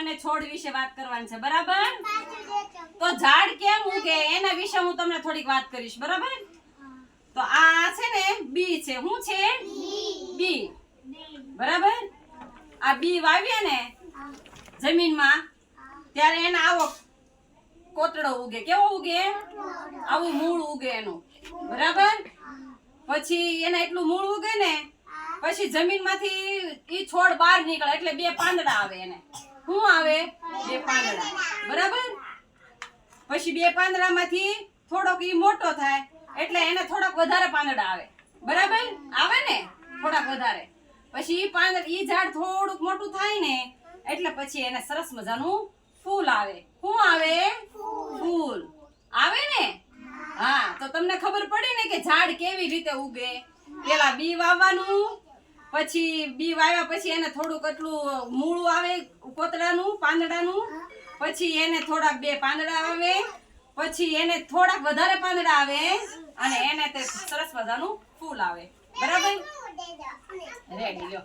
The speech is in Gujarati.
અને છોડ વિશે વાત કરવાની છે બરાબર? તો ઝાડ કેમ ઉગે? એના વિશે હું તમને થોડીક વાત કરીશ બરાબર? તો આ છે ને બી છે. શું છે? બી. બરાબર? આ બી વાવીએ ને જમીનમાં ત્યારે એને આવો કોતડો ઉગે. કેવો ઉગે? આવું મૂળ ઉગે એનું. બરાબર? પછી એને એટલું મૂળ ઉગે ને પછી જમીનમાંથી ઈ છોડ બહાર નીકળે એટલે બે પાંદડા આવે એને. શું આવે? બે પાંદડા. બરાબર? પછી બે પાંદડામાંથી થોડોક ઈ મોટો થાય, એટલે એને થોડાક વધારે પાંદડા આવે. બરાબર? આવે ને? થોડાક વધારે. પછી ઈ પાંદડા ઈ ઝાડ થોડુંક મોટું થાય ને, એટલે પછી એને સરસ મજાનું ફૂલ આવે. શું આવે? ફૂલ. આવે ને? હા, તો તમને ખબર પડી ને કે ઝાડ કેવી રીતે ઉગે? પેલા બી વાવવાનું પછી બી વાવ્યા પછી એને થોડુંક એટલું મૂળું આવે, કોતરાનું, પાંદડાનું. પછી એને થોડાક બે પાંદડા આવે, પછી એને થોડાક વધારે પાંદડા આવે અને એને તે સરસ મજાનું ફૂલ આવે. બરાબર? રેડી લ્યો.